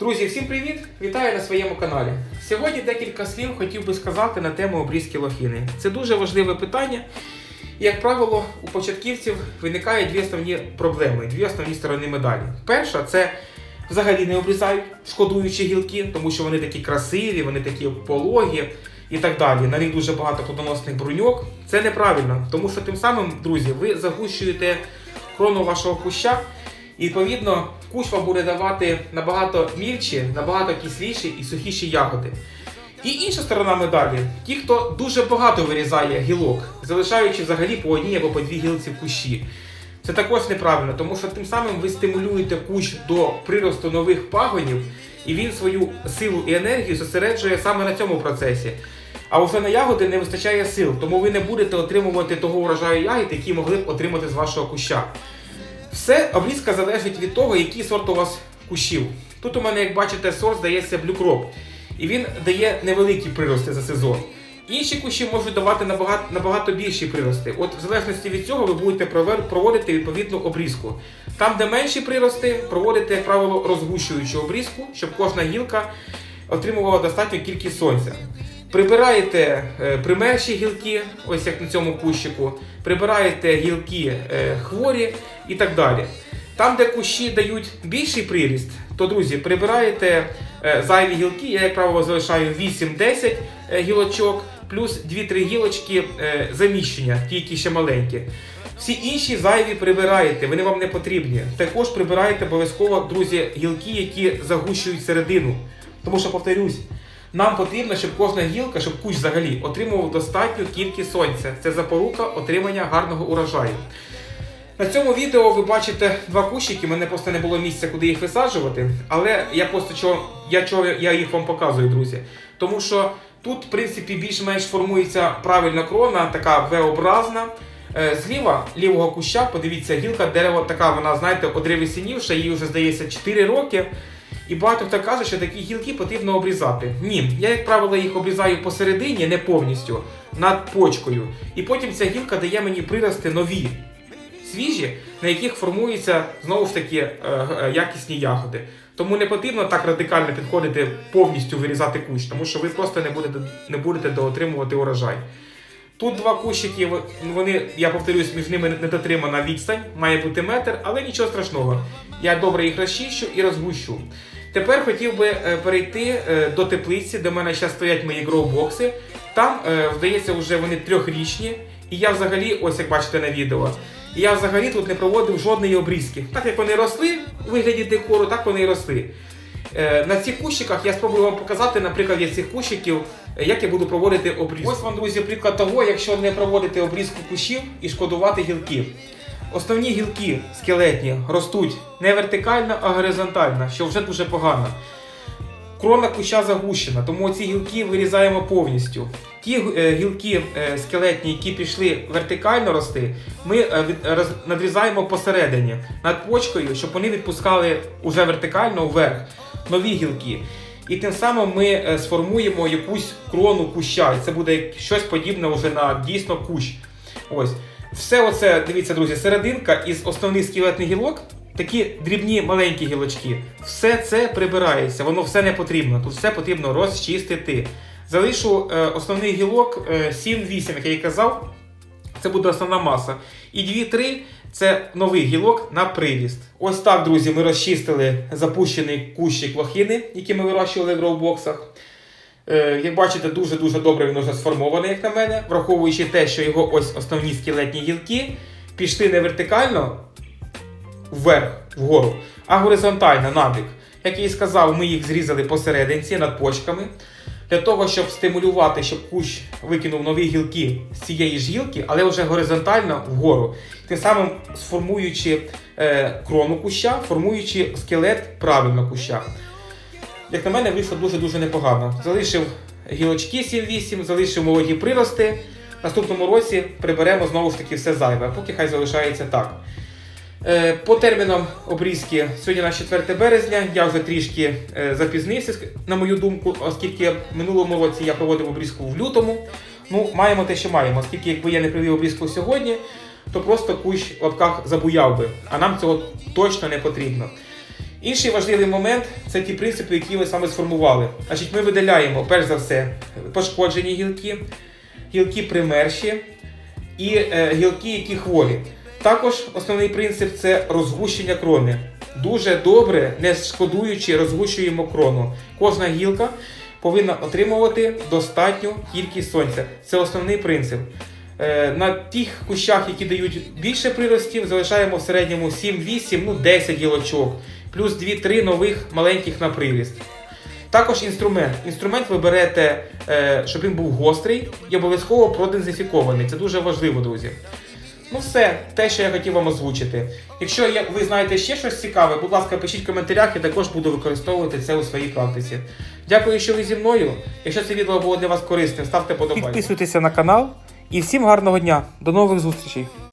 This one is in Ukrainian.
Друзі, всім привіт! Вітаю на своєму каналі. Сьогодні декілька слів хотів би сказати на тему обрізки лохини. Це дуже важливе питання. Як правило, у початківців виникає дві основні проблеми, дві основні сторони медалі. Перша це взагалі не обрізають, шкодуючи гілки, тому що вони такі красиві, вони такі пологі і так далі. На них дуже багато плодоносних бруньок. Це неправильно, тому що тим самим, друзі, ви загущуєте крону вашого куща. І відповідно кущ вам буде давати набагато мільчі, набагато кисліші і сухіші ягоди. І інша сторона медалі ті, хто дуже багато вирізає гілок, залишаючи взагалі по одній або по дві гілці в кущі. Це також неправильно, тому що тим самим ви стимулюєте кущ до приросту нових пагонів, і він свою силу і енергію зосереджує саме на цьому процесі. А вже на ягоди не вистачає сил, тому ви не будете отримувати того урожаю ягід, які могли б отримати з вашого куща. Все обрізка залежить від того, який сорт у вас кущів. Тут у мене, як бачите, сорт здається Crop. І він дає невеликі прирости за сезон. Інші кущі можуть давати набагато, набагато більші прирости. От в залежності від цього ви будете проводити відповідну обрізку. Там, де менші прирости, проводите, як правило, розгущуючу обрізку, щоб кожна гілка отримувала достатню кількість сонця. Прибираєте е, примерші гілки, ось як на цьому кущику, прибираєте гілки е, хворі і так далі. Там, де кущі дають більший приріст, то друзі, прибираєте е, зайві гілки. Я, як правило, залишаю 8-10 е, гілочок, плюс 2-3 гілочки заміщення, ті, які ще маленькі. Всі інші зайві прибираєте, вони вам не потрібні. Також прибираєте обов'язково, друзі, гілки, які загущують середину. Тому що, повторюсь, нам потрібно, щоб кожна гілка, щоб кущ взагалі отримував достатню кількість сонця. Це запорука отримання гарного урожаю. На цьому відео ви бачите два кущики, мене просто не було місця, куди їх висаджувати. Але я просто чого, я, чого, я їх вам показую, друзі. Тому що тут, в принципі, більш-менш формується правильна крона, така V-образна. Е, Зліва лівого куща, подивіться, гілка дерева така, вона, знаєте, одревесінівша, їй вже здається 4 роки. І багато хто каже, що такі гілки потрібно обрізати. Ні, я, як правило, їх обрізаю посередині, не повністю, над почкою. І потім ця гілка дає мені прирости нові, свіжі, на яких формуються знову ж таки е, е, якісні ягоди. Тому не потрібно так радикально підходити повністю вирізати кущ, тому що ви просто не будете, не будете доотримувати урожай. Тут два кущики, вони, я повторюсь, між ними недотримана відстань, має бути метр, але нічого страшного. Я добре їх розчищу і розгущу. Тепер хотів би е, перейти е, до теплиці, де в мене зараз стоять мої гроубокси. Там, е, здається, вже вони трьохрічні. І я взагалі, ось як бачите на відео, я взагалі тут не проводив жодної обрізки. Так як вони росли у вигляді декору, так вони і росли. На цих кущиках я спробую вам показати на прикладі цих кущиків, як я буду проводити обрізку. Ось вам, друзі, приклад того, якщо не проводити обрізку кущів і шкодувати гілки. Основні гілки скелетні ростуть не вертикально, а горизонтально, що вже дуже погано. Крона куща загущена, тому ці гілки вирізаємо повністю. Ті е, гілки е, скелетні, які пішли вертикально рости, ми е, надрізаємо посередині над почкою, щоб вони відпускали уже вертикально вверх нові гілки. І тим самим ми сформуємо якусь крону куща. І це буде щось подібне вже на дійсно кущ. Ось. Все оце, дивіться, друзі, серединка із основних скелетних гілок, такі дрібні маленькі гілочки. Все це прибирається, воно все не потрібно. Тут все потрібно розчистити. Залишу е, основний гілок е, 7-8, як я і казав. Це буде основна маса. І 2-3 це новий гілок на приріст. Ось так, друзі, ми розчистили запущений кущик лохини, який ми вирощували в гроубоксах. Е, Як бачите, дуже-дуже добре він вже сформований, як на мене, враховуючи те, що його ось основні скелетні гілки пішли не вертикально вверх, вгору, а горизонтально набік. Як я і сказав, ми їх зрізали посерединці над почками. Для того, щоб стимулювати, щоб кущ викинув нові гілки з цієї ж гілки, але вже горизонтально вгору. Тим самим сформуючи е, крону куща, формуючи скелет правильно куща. Як на мене, вийшло дуже-дуже непогано. Залишив гілочки 7-8, залишив молоді прирости. Наступному році приберемо знову ж таки все зайве, поки хай залишається так. Е, По термінам обрізки сьогодні на 4 березня. Я вже трішки е, запізнився, на мою думку, оскільки в минулому році я проводив обрізку в лютому. Ну, маємо те, що маємо. Оскільки якби я не провів обрізку сьогодні, то просто кущ в лапках забуяв би. А нам цього точно не потрібно. Інший важливий момент це ті принципи, які ми саме сформували. Значить, ми видаляємо, перш за все, пошкоджені гілки, гілки примерші і е, гілки, які хворі. Також основний принцип це розгущення крони. Дуже добре, не шкодуючи, розгущуємо крону. Кожна гілка повинна отримувати достатню кількість сонця. Це основний принцип. Е, На тих кущах, які дають більше приростів, залишаємо в середньому 7-8, ну 10 гілочок, плюс 2-3 нових маленьких на приріст. Також інструмент. Інструмент ви берете, е, щоб він був гострий і обов'язково продензифікований. Це дуже важливо, друзі. Ну, все, те, що я хотів вам озвучити. Якщо ви знаєте ще щось цікаве, будь ласка, пишіть в коментарях, я також буду використовувати це у своїй практиці. Дякую, що ви зі мною. Якщо це відео було для вас корисним, ставте подобайку. Підписуйтеся на канал і всім гарного дня. До нових зустрічей!